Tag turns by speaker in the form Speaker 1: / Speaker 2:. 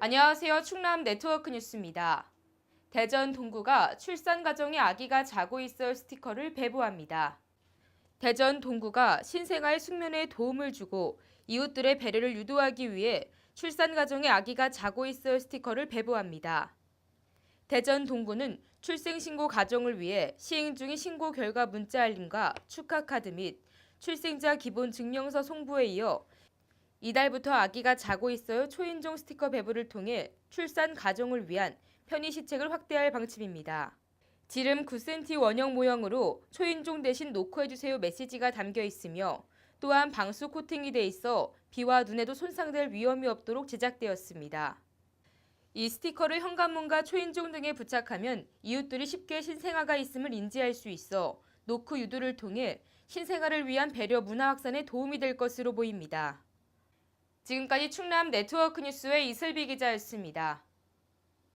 Speaker 1: 안녕하세요. 충남 네트워크 뉴스입니다. 대전 동구가 출산 가정에 아기가 자고 있어 스티커를 배부합니다. 대전 동구가 신생아의 숙면에 도움을 주고 이웃들의 배려를 유도하기 위해 출산 가정에 아기가 자고 있어 스티커를 배부합니다. 대전 동구는 출생 신고 가정을 위해 시행 중인 신고 결과 문자 알림과 축하 카드 및 출생자 기본 증명서 송부에 이어 이달부터 아기가 자고 있어요 초인종 스티커 배부를 통해 출산 가정을 위한 편의 시책을 확대할 방침입니다. 지름 9cm 원형 모형으로 초인종 대신 노크 해주세요 메시지가 담겨 있으며 또한 방수 코팅이 돼 있어 비와 눈에도 손상될 위험이 없도록 제작되었습니다. 이 스티커를 현관문과 초인종 등에 부착하면 이웃들이 쉽게 신생아가 있음을 인지할 수 있어 노크 유도를 통해 신생아를 위한 배려 문화 확산에 도움이 될 것으로 보입니다. 지금까지 충남 네트워크 뉴스의 이슬비 기자였습니다.